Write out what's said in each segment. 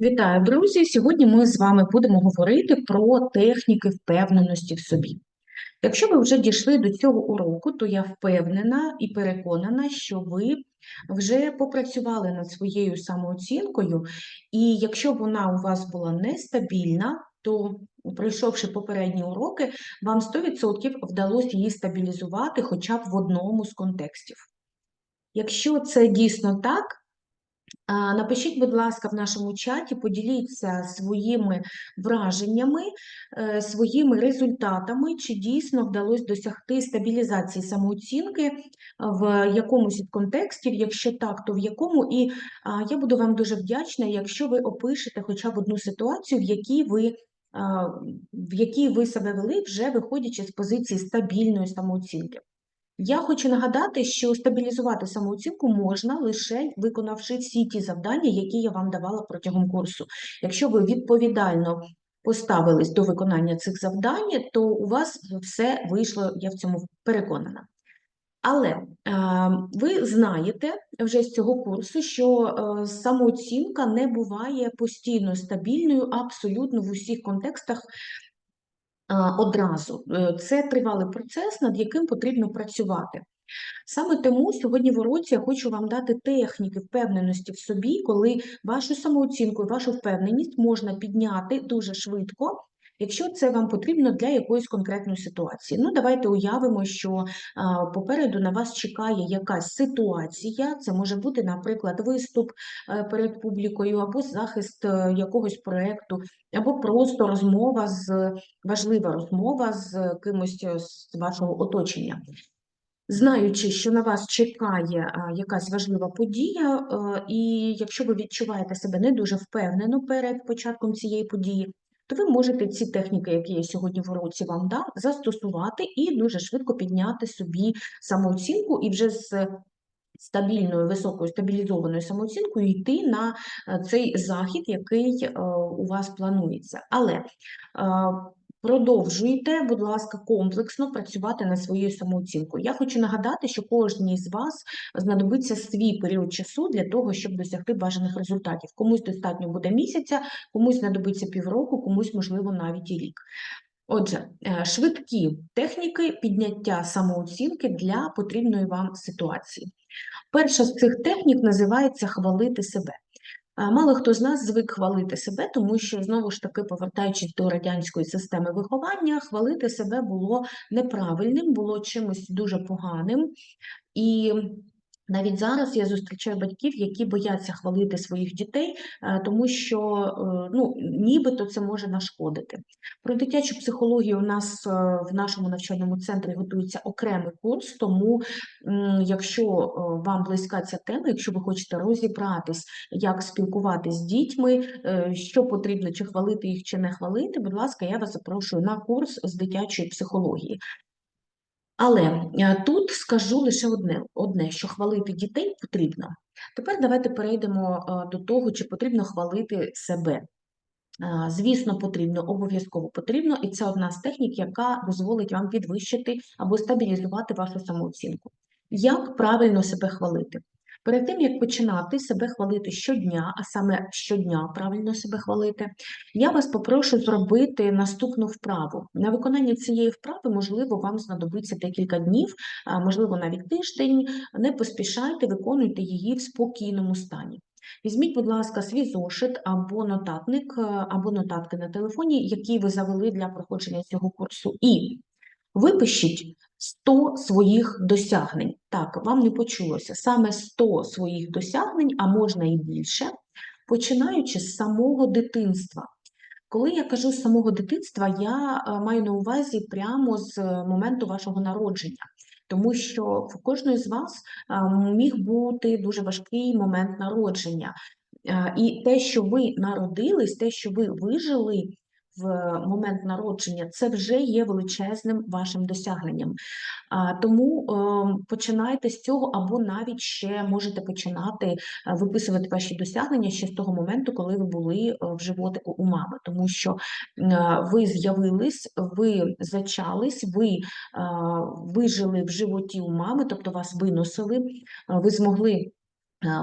Вітаю, друзі! Сьогодні ми з вами будемо говорити про техніки впевненості в собі. Якщо ви вже дійшли до цього уроку, то я впевнена і переконана, що ви вже попрацювали над своєю самооцінкою, і якщо вона у вас була нестабільна, то, пройшовши попередні уроки, вам 100% вдалося її стабілізувати хоча б в одному з контекстів. Якщо це дійсно так, Напишіть, будь ласка, в нашому чаті, поділіться своїми враженнями, е, своїми результатами, чи дійсно вдалося досягти стабілізації самооцінки е, в якомусь із контекстів, якщо так, то в якому. І я буду вам дуже вдячна, якщо ви опишете хоча б одну ситуацію, в якій ви. В якій ви себе вели, вже виходячи з позиції стабільної самооцінки. Я хочу нагадати, що стабілізувати самооцінку можна лише виконавши всі ті завдання, які я вам давала протягом курсу. Якщо ви відповідально поставились до виконання цих завдань, то у вас все вийшло, я в цьому переконана. Але е, ви знаєте вже з цього курсу, що е, самооцінка не буває постійно стабільною абсолютно в усіх контекстах одразу. Е, це тривалий процес, над яким потрібно працювати. Саме тому сьогодні в уроці я хочу вам дати техніки впевненості в собі, коли вашу самооцінку і вашу впевненість можна підняти дуже швидко якщо це вам потрібно для якоїсь конкретної ситуації. Ну, давайте уявимо, що попереду на вас чекає якась ситуація, це може бути, наприклад, виступ е, перед публікою, або захист е, якогось проєкту, або просто розмова з важлива розмова з кимось е, з вашого оточення. Знаючи, що на вас чекає якась важлива подія, і якщо ви відчуваєте себе не дуже впевнено перед початком цієї події, то ви можете ці техніки, які я сьогодні в уроці вам дам, застосувати і дуже швидко підняти собі самооцінку і вже з стабільною, високою стабілізованою самооцінкою йти на е, цей захід, який е, у вас планується. Але е, Продовжуйте, будь ласка, комплексно працювати над своєю самооцінкою. Я хочу нагадати, що кожній з вас знадобиться свій період часу для того, щоб досягти бажаних результатів. Комусь достатньо буде місяця, комусь знадобиться півроку, комусь, можливо, навіть і рік. Отже, е, швидкі техніки підняття самооцінки для потрібної вам ситуації. Перша з цих технік називається хвалити себе. Мало хто з нас звик хвалити себе, тому що, знову ж таки, повертаючись до радянської системи виховання, хвалити себе було неправильним, було чимось дуже поганим. І навіть зараз я зустрічаю батьків, які бояться хвалити своїх дітей, е, тому що е, ну, нібито це може нашкодити. Про дитячу психологію у нас е, в нашому навчальному центрі готується окремий курс, тому якщо вам близька ця тема, якщо ви хочете розібратись, як спілкуватися з дітьми, що потрібно, чи хвалити їх, чи не хвалити, будь ласка, я вас запрошую на курс з дитячої психології. Але е, тут скажу лише одне, одне, що хвалити дітей потрібно. Тепер давайте перейдемо е, до того, чи потрібно хвалити себе. Е, звісно, потрібно, обов'язково потрібно, і це одна з технік, яка дозволить вам підвищити або стабілізувати вашу самооцінку. Як правильно себе хвалити? Перед тим, як починати себе хвалити щодня, а саме щодня правильно себе хвалити, я вас попрошу зробити наступну вправу. На виконання цієї вправи, можливо, вам знадобиться декілька днів, можливо, навіть тиждень. Не поспішайте, виконуйте її в спокійному стані. Візьміть, будь ласка, свій зошит або нотатник, або нотатки на телефоні, які ви завели для проходження цього курсу, і випишіть 100 своїх досягнень. Так, вам не почулося саме 100 своїх досягнень, а можна і більше, починаючи з самого дитинства. Коли я кажу з самого дитинства, я е, маю на увазі прямо з моменту вашого народження. Тому що в кожної з вас е, міг бути дуже важкий момент народження. Е, і те, що ви народились, те, що ви вижили, в момент народження, це вже є величезним вашим досягненням. Тому ем, починайте з цього, або навіть ще можете починати е, виписувати ваші досягнення ще з того моменту, коли ви були е, в животику у мами, тому що е, ви з'явились, ви зачались, ви вижили в животі у мами, тобто вас виносили, ви змогли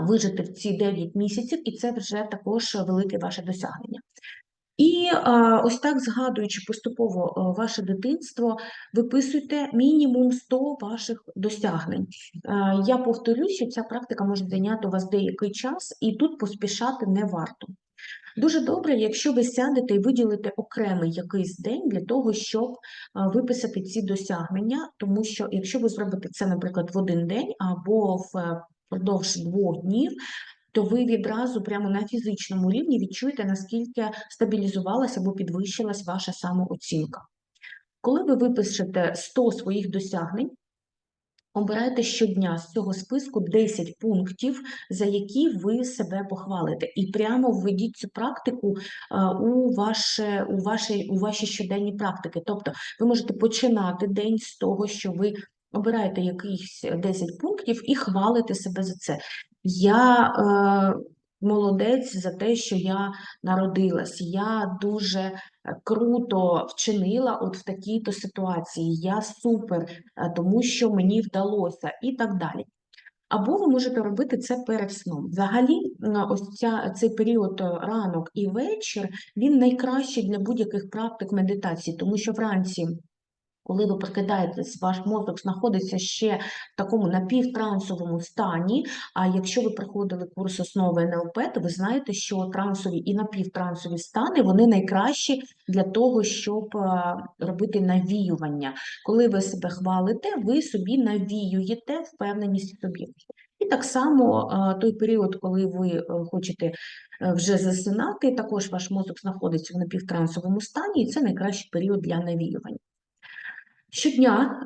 вижити в ці 9 місяців, і це вже також велике ваше досягнення. І а, ось так, згадуючи поступово а, ваше дитинство, виписуйте мінімум 100 ваших досягнень. А, я повторюю, що ця практика може зайняти у вас деякий час, і тут поспішати не варто. Дуже добре, якщо ви сядете і виділите окремий якийсь день для того, щоб виписати ці досягнення, тому що якщо ви зробите це, наприклад, в один день або впродовж двох днів, то ви відразу прямо на фізичному рівні відчуєте, наскільки стабілізувалася або підвищилась ваша самооцінка. Коли ви випишете 100 своїх досягнень, обирайте щодня з цього списку 10 пунктів, за які ви себе похвалите, і прямо введіть цю практику у ваше, у, ваші, у ваші щоденні практики. Тобто ви можете починати день з того, що ви обираєте якихось 10 пунктів і хвалите себе за це. Я е, молодець за те, що я народилась. Я дуже е, круто вчинила от в такій-то ситуації. Я супер, е, тому що мені вдалося, і так далі. Або ви можете робити це перед сном. Взагалі, ось ця, цей період е, ранок і вечір він найкращий для будь-яких практик медитації, тому що вранці коли ви прокидаєтесь, ваш мозок знаходиться ще в такому напівтрансовому стані. А якщо ви проходили курс основи НЛП, то ви знаєте, що трансові і напівтрансові стани вони найкращі для того, щоб е, робити навіювання. Коли ви себе хвалите, ви собі навіюєте впевненість в собі. І так само е, той період, коли ви е, хочете вже засинати, також ваш мозок знаходиться в напівтрансовому стані, і це найкращий період для навіювання. Щодня,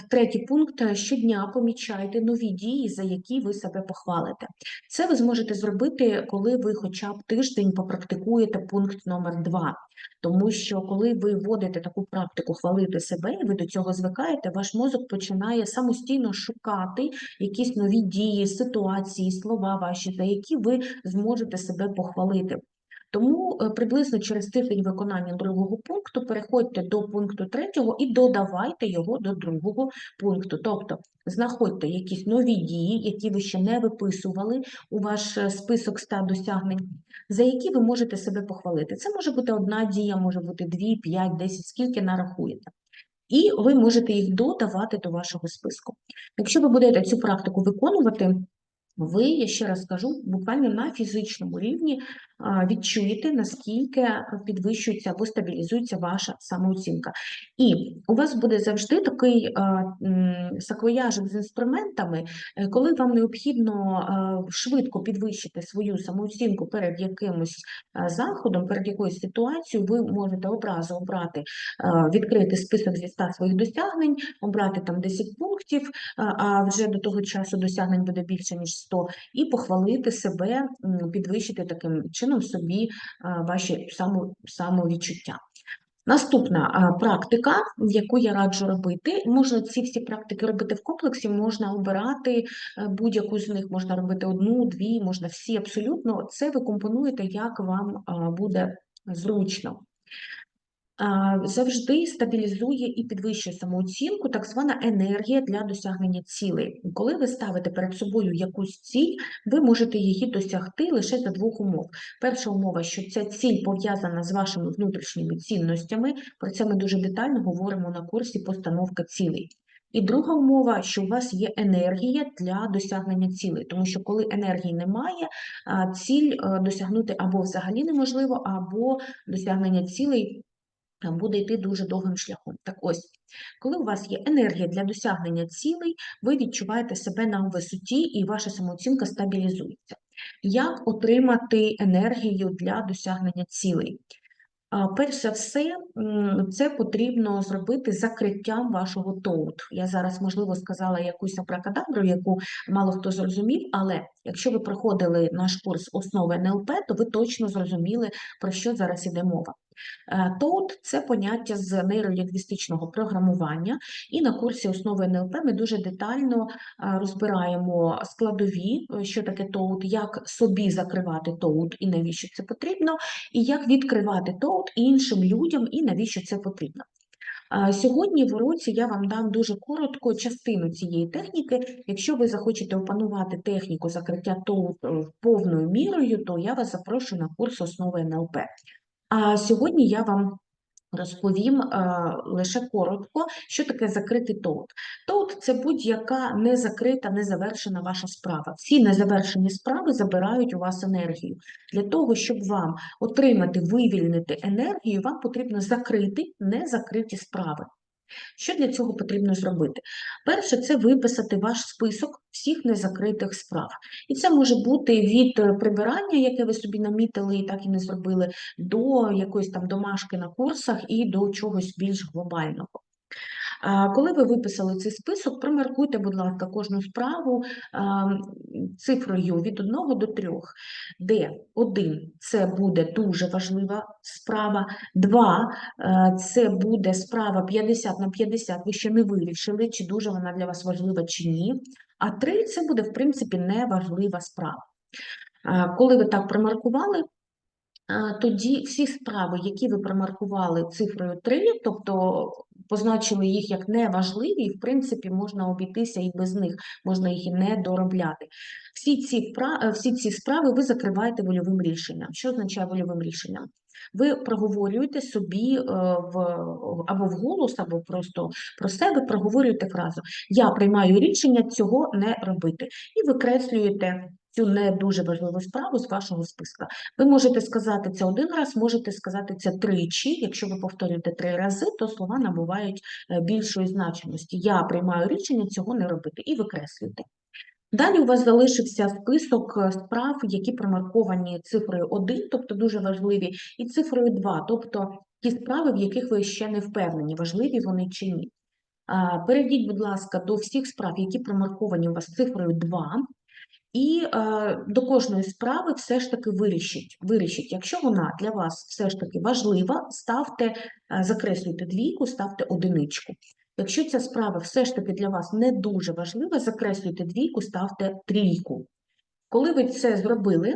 е, третій пункт, щодня помічайте нові дії, за які ви себе похвалите. Це ви зможете зробити, коли ви хоча б тиждень попрактикуєте пункт номер 2 Тому що, коли ви вводите таку практику хвалити себе, і ви до цього звикаєте, ваш мозок починає самостійно шукати якісь нові дії, ситуації, слова ваші, за які ви зможете себе похвалити. Тому е, приблизно через тиждень виконання другого пункту переходьте до пункту третього і додавайте його до другого пункту. Тобто знаходьте якісь нові дії, які ви ще не виписували у ваш е, список ста досягнень, за які ви можете себе похвалити. Це може бути одна дія, може бути дві, п'ять, десять, скільки нарахуєте. І ви можете їх додавати до вашого списку. Якщо ви будете цю практику виконувати, ви, я ще раз кажу, буквально на фізичному рівні відчуєте, наскільки підвищується або стабілізується ваша самооцінка. І у вас буде завжди такий саквояжик з інструментами, е, коли вам необхідно швидко підвищити свою самооцінку перед якимось заходом, перед якоюсь ситуацією, ви можете одразу обрати, відкрити список зі 100 своїх досягнень, обрати там 10 пунктів, а вже до того часу досягнень буде більше, ніж 100, і похвалити себе, підвищити таким чином чином собі ваші самовідчуття. Наступна практика, яку я раджу робити, можна ці всі практики робити в комплексі, можна обирати е, будь-яку з них, можна робити одну, дві, можна всі абсолютно. Це ви компонуєте, як вам буде зручно завжди стабілізує і підвищує самооцінку, так звана енергія для досягнення цілей. Коли ви ставите перед собою якусь ціль, ви можете її досягти лише за двох умов. Перша умова, що ця ціль пов'язана з вашими внутрішніми цінностями, про це ми дуже детально говоримо на курсі постановка цілей. І друга умова, що у вас є енергія для досягнення цілей, тому що коли енергії немає, ціль е, досягнути або взагалі неможливо, або досягнення цілей буде йти дуже довгим шляхом. Так ось, коли у вас є енергія для досягнення цілей, ви відчуваєте себе на висоті і ваша самооцінка стабілізується. Як отримати енергію для досягнення цілей? Перш за все, це потрібно зробити закриттям вашого тоут. Я зараз, можливо, сказала якусь абракадабру, яку мало хто зрозумів, але якщо ви проходили наш курс основи НЛП, то ви точно зрозуміли, про що зараз іде мова. Е, ТОУТ це поняття з нейролінгвістичного програмування, і на курсі основи НЛП ми дуже детально е, розбираємо складові, е, що таке ТОУТ, як собі закривати ТОУТ і навіщо це потрібно, і як відкривати ТОУТ іншим людям і навіщо це потрібно. Сьогодні в уроці я вам дам дуже коротко частину цієї техніки. Якщо ви захочете опанувати техніку закриття ТОУ повною мірою, то я вас запрошую на курс основи НЛП. А сьогодні я вам розповім е, лише коротко, що таке закритий тоут. Тоут – це будь-яка незакрита, незавершена ваша справа. Всі незавершені справи забирають у вас енергію. Для того, щоб вам отримати, вивільнити енергію, вам потрібно закрити незакриті справи. Що для цього потрібно зробити? Перше, це виписати ваш список всіх незакритих справ. І це може бути від е, прибирання, яке ви собі намітили і так і не зробили, до якоїсь там домашки на курсах і до чогось більш глобального. Коли ви виписали цей список, промаркуйте, будь ласка, кожну справу цифрою від 1 до 3, де 1 – це буде дуже важлива справа, 2 – це буде справа 50 на 50, ви ще не вирішили, чи дуже вона для вас важлива, чи ні, а 3 – це буде, в принципі, неважлива справа. Коли ви так промаркували, тоді всі справи, які ви промаркували цифрою 3, тобто позначили їх як неважливі, і в принципі можна обійтися і без них, можна їх і не доробляти. Всі ці, всі ці справи ви закриваєте вольовим рішенням. Що означає вольовим рішенням? Ви проговорюєте собі е, в або вголос, або просто про себе проговорюєте фразу Я приймаю рішення цього не робити. І викреслюєте цю не дуже важливу справу з вашого списка. Ви можете сказати це один раз, можете сказати це тричі. Якщо ви повторюєте три рази, то слова набувають е, більшої значимості. Я приймаю рішення цього не робити і викреслюєте. Далі у вас залишився список е, справ, які промарковані цифрою 1, тобто дуже важливі, і цифрою 2, тобто ті справи, в яких ви ще не впевнені, важливі вони чи ні. Перейдіть, будь ласка, до всіх справ, які промарковані у вас цифрою 2, і е, до кожної справи все ж таки вирішіть. вирішіть. Якщо вона для вас все ж таки важлива, ставте, е, закреслюйте двійку, ставте одиничку. Якщо ця справа все ж таки для вас не дуже важлива, закреслюйте двійку, ставте трійку. Коли ви це зробили,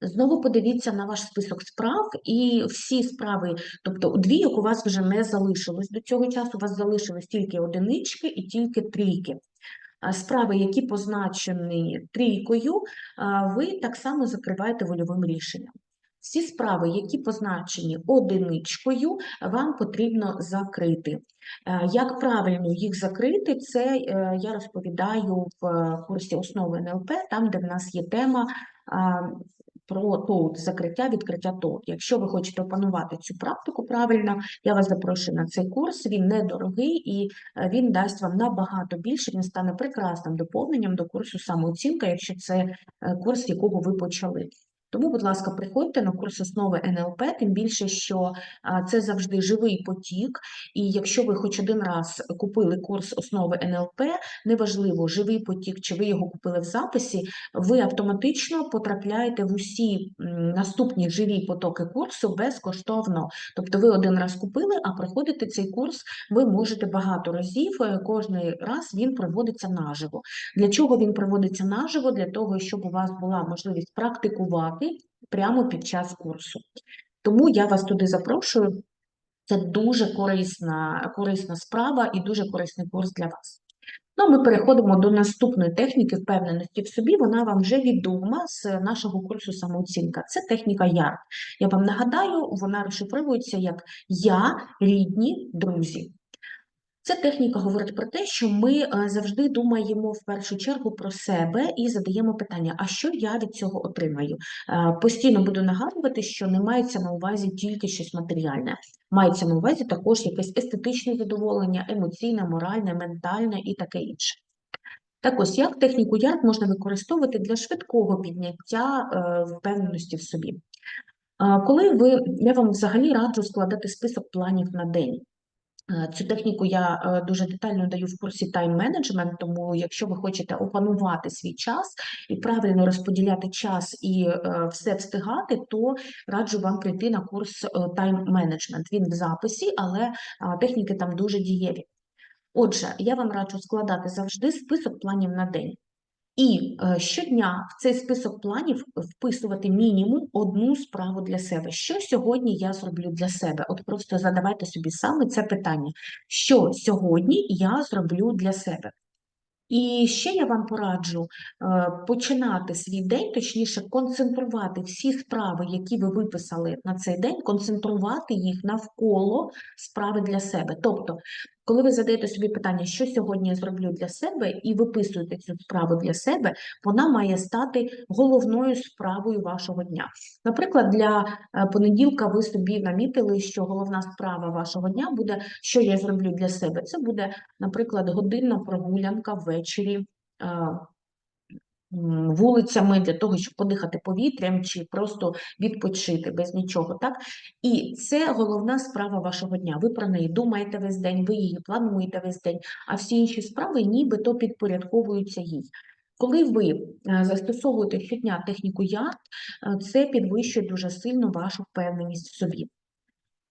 знову подивіться на ваш список справ і всі справи, тобто двійок у вас вже не залишилось до цього часу, у вас залишились тільки одинички і тільки трійки справи, які позначені трійкою, ви так само закриваєте вольовим рішенням. Всі справи, які позначені одиничкою, вам потрібно закрити. Як правильно їх закрити, це е, я розповідаю в курсі основи НЛП, там, де в нас є тема про тоут, закриття, відкриття тоут. Якщо ви хочете опанувати цю практику правильно, я вас запрошую на цей курс. Він недорогий і е, він дасть вам набагато більше. Він стане прекрасним доповненням до курсу самооцінка, якщо це е, курс, якого ви почали. Тому, будь ласка, приходьте на курс основи НЛП, тим більше, що це завжди живий потік. І якщо ви хоч один раз купили курс основи НЛП, неважливо, живий потік, чи ви його купили в записі, ви автоматично потрапляєте в усі наступні живі потоки курсу безкоштовно. Тобто ви один раз купили, а проходити цей курс ви можете багато разів. Е, кожний раз він проводиться наживо. Для чого він проводиться наживо? Для того, щоб у вас була можливість практикувати прямо під час курсу. Тому я вас туди запрошую. Це дуже корисна, корисна справа і дуже корисний курс для вас. Ну, ми переходимо до наступної техніки впевненості в собі. Вона вам вже відома з нашого курсу самооцінка. Це техніка я. Я вам нагадаю, вона розшифровується як я, рідні, друзі. Ця техніка говорить про те, що ми е, завжди думаємо в першу чергу про себе і задаємо питання: а що я від цього отримаю? Е, постійно буду нагадувати, що не мається на увазі тільки щось матеріальне, мається на увазі також якесь естетичне задоволення, емоційне, моральне, ментальне і таке інше. Так ось, як техніку ярк можна використовувати для швидкого підняття е, впевненості в собі. Коли ви, я вам взагалі раджу складати список планів на день. Е, цю техніку я е, дуже детально даю в курсі тайм-менеджмент, тому якщо ви хочете опанувати свій час і правильно розподіляти час і е, все встигати, то раджу вам прийти на курс тайм-менеджмент. Він в записі, але техніки там дуже дієві. Отже, я вам раджу складати завжди список планів на день. І е, щодня в цей список планів вписувати мінімум одну справу для себе. Що сьогодні я зроблю для себе? От просто задавайте собі саме це питання. Що сьогодні я зроблю для себе? І ще я вам пораджу е, починати свій день, точніше, концентрувати всі справи, які ви виписали на цей день, концентрувати їх навколо справи для себе. Тобто, коли ви задаєте собі питання, що сьогодні я зроблю для себе, і виписуєте цю справу для себе, вона має стати головною справою вашого дня. Наприклад, для е, понеділка ви собі намітили, що головна справа вашого дня буде, що я зроблю для себе. Це буде, наприклад, годинна прогулянка ввечері. Вулицями для того, щоб подихати повітрям чи просто відпочити без нічого, так? І це головна справа вашого дня. Ви про неї думаєте весь день, ви її плануєте весь день, а всі інші справи нібито підпорядковуються їй. Коли ви е, застосовуєте щодня техніку ЯРД, е, це підвищує дуже сильно вашу впевненість в собі.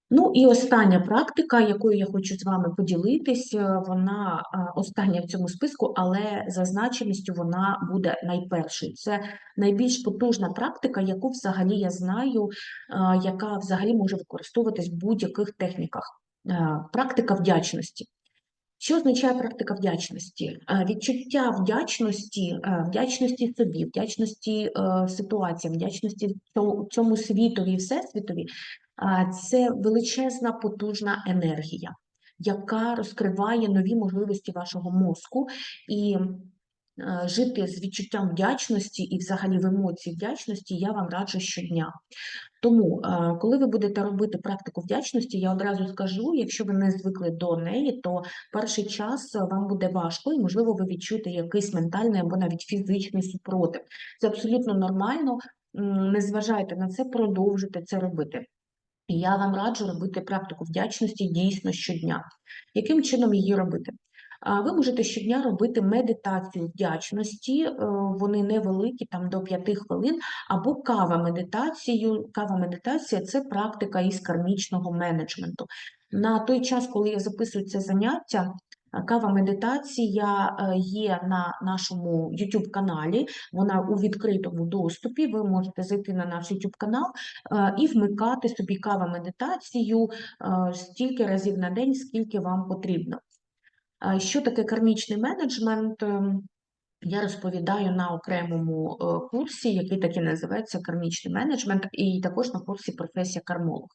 Ну і остання практика, якою я хочу з вами поділитись, е, вона е, остання в цьому списку, але за значимістю вона буде найпершою. Це найбільш потужна практика, яку взагалі я знаю, е, яка взагалі може використовуватись в будь-яких техніках. Практика вдячності. Що означає практика вдячності? Відчуття вдячності, вдячності собі, вдячності ситуаціям, вдячності цьому- світові всесвітові це величезна потужна енергія, яка розкриває нові можливості вашого мозку і е, жити з відчуттям вдячності і взагалі в емоції вдячності я вам раджу щодня. Тому, е, коли ви будете робити практику вдячності, я одразу скажу, якщо ви не звикли до неї, то перший час вам буде важко, і, можливо, ви відчуєте якийсь ментальний або навіть фізичний супротив. Це абсолютно нормально. Не зважайте на це, продовжуйте це робити. І я вам раджу робити практику вдячності дійсно щодня. Яким чином її робити? Ви можете щодня робити медитацію вдячності, е, вони невеликі, там до 5 хвилин, або кава медитацію. Кава медитація це практика із кармічного менеджменту. На той час, коли я записую це заняття, кава медитація е, є на нашому YouTube каналі, вона у відкритому доступі. Ви можете зайти на наш YouTube канал е, і вмикати собі кава медитацію е, стільки разів на день, скільки вам потрібно. Що таке кармічний менеджмент? Я розповідаю на окремому курсі, який так і називається кармічний менеджмент, і також на курсі професія кармолог.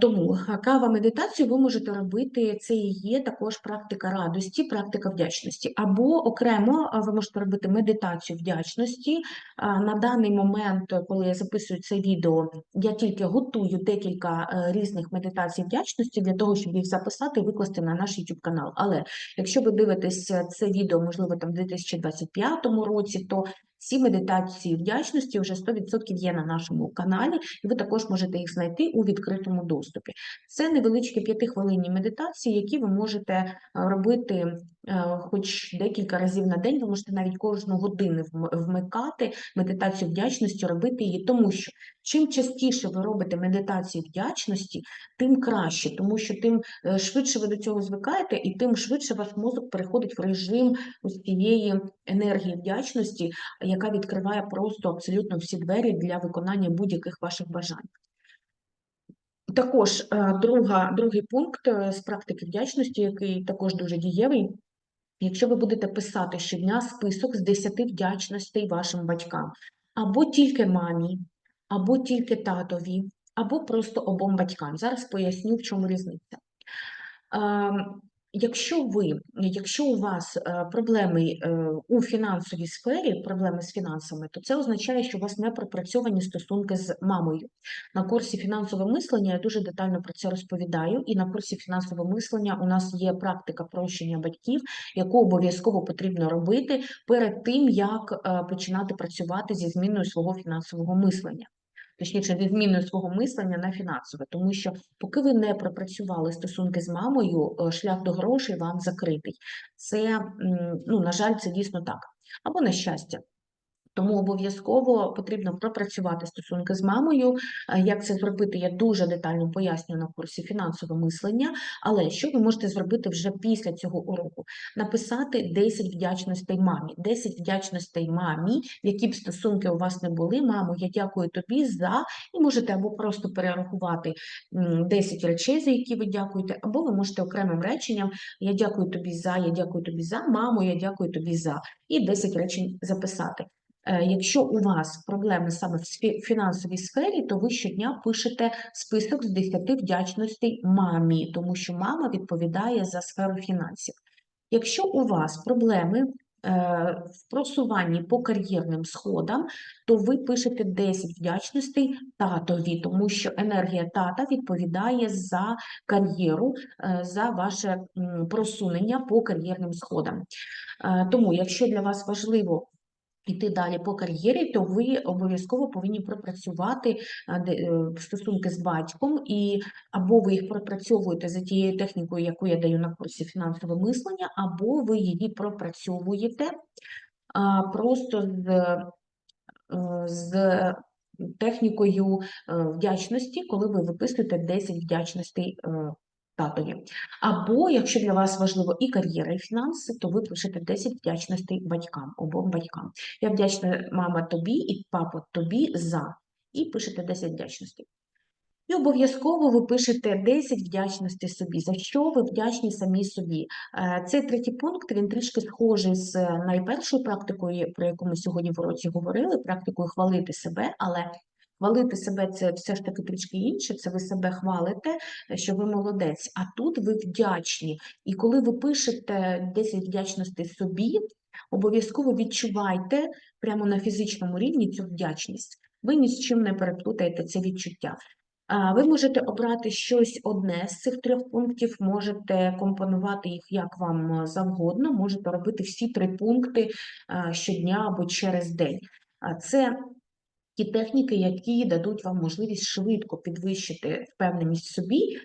Тому кава медитацію ви можете робити, це і є також практика радості, практика вдячності. Або окремо ви можете робити медитацію вдячності. На даний момент, коли я записую це відео, я тільки готую декілька е, різних медитацій вдячності для того, щоб їх записати і викласти на наш YouTube канал. Але якщо ви дивитесь е, це відео, можливо, там в 2025 році, то ці медитації вдячності вже 100% є на нашому каналі, і ви також можете їх знайти у відкритому доступі. Це невеличкі п'ятихвилинні медитації, які ви можете е, робити хоч декілька разів на день, ви можете навіть кожну годину вмикати медитацію вдячності, робити її, тому що чим частіше ви робите медитацію вдячності, тим краще, тому що тим е, швидше ви до цього звикаєте, і тим швидше ваш мозок переходить в режим ось цієї енергії вдячності, яка відкриває просто абсолютно всі двері для виконання будь-яких ваших бажань. Також е, друга, другий пункт е, з практики вдячності, який також дуже дієвий. Якщо ви будете писати щодня список з 10 вдячностей вашим батькам, або тільки мамі, або тільки татові, або просто обом батькам. Зараз поясню, в чому різниця. Якщо ви, якщо у вас е, проблеми е, у фінансовій сфері, проблеми з фінансами, то це означає, що у вас не пропрацьовані стосунки з мамою. На курсі фінансове мислення я дуже детально про це розповідаю, і на курсі фінансове мислення у нас є практика прощення батьків, яку обов'язково потрібно робити перед тим, як е, починати працювати зі зміною свого фінансового мислення. Точніше, зі зміною свого мислення на фінансове, тому що поки ви не пропрацювали стосунки з мамою, е, шлях до грошей вам закритий. Це, ну, на жаль, це дійсно так. Або на щастя. Тому обов'язково потрібно пропрацювати стосунки з мамою. Е, Як це зробити, я дуже детально пояснюю на курсі фінансове мислення. Але що ви можете зробити вже після цього уроку? Написати 10 вдячностей мамі, 10 вдячностей мамі, які б стосунки у вас не були. Мамо, я дякую тобі за, і можете або просто перерахувати 10 речей, за які ви дякуєте, або ви можете окремим реченням Я дякую тобі за, я дякую тобі за, мамо, я дякую тобі за, і 10 речень записати. Е, Якщо у вас проблеми саме в фінансовій сфері, то ви щодня пишете список з 10 вдячностей мамі, тому що мама відповідає за сферу фінансів. Якщо у вас проблеми е, в просуванні по кар'єрним сходам, то ви пишете 10 вдячностей татові, тому що енергія тата відповідає за кар'єру, е, за ваше просунення по кар'єрним сходам. Тому, якщо для вас важливо йти далі по кар'єрі, то ви обов'язково повинні пропрацювати е, стосунки з батьком, і або ви їх пропрацьовуєте за тією технікою, яку я даю на курсі фінансове мислення, або ви її пропрацьовуєте просто з, е, з технікою е, вдячності, коли ви виписуєте 10 вдячностей е, татові. Або, якщо для вас важливо і кар'єра, і фінанси, то ви пишете 10 вдячностей батькам, обом батькам. Я вдячна, мама, тобі і папа тобі за. І пишете 10 вдячностей. І обов'язково ви пишете 10 вдячностей собі. За що ви вдячні самі собі? Е, Цей третій пункт він трішки схожий з найпершою практикою, про яку ми сьогодні в уроці говорили, практикою хвалити себе, але хвалити себе це все ж таки трішки інше. Це ви себе хвалите, що ви молодець. А тут ви вдячні. І коли ви пишете 10 вдячностей собі, обов'язково відчувайте прямо на фізичному рівні цю вдячність. Ви ні з чим не переплутаєте це відчуття. Ви можете обрати щось одне з цих трьох пунктів, можете компонувати їх як вам завгодно, можете робити всі три пункти щодня або через день. Це ті техніки, які дадуть вам можливість швидко підвищити впевненість в собі,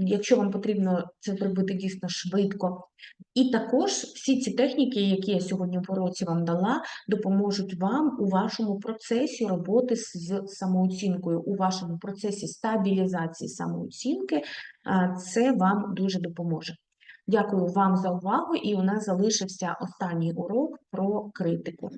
якщо вам потрібно це зробити дійсно швидко. І також всі ці техніки, які я сьогодні в уроці вам дала, допоможуть вам у вашому процесі роботи з самооцінкою, у вашому процесі стабілізації самооцінки. Це вам дуже допоможе. Дякую вам за увагу, і у нас залишився останній урок про критику.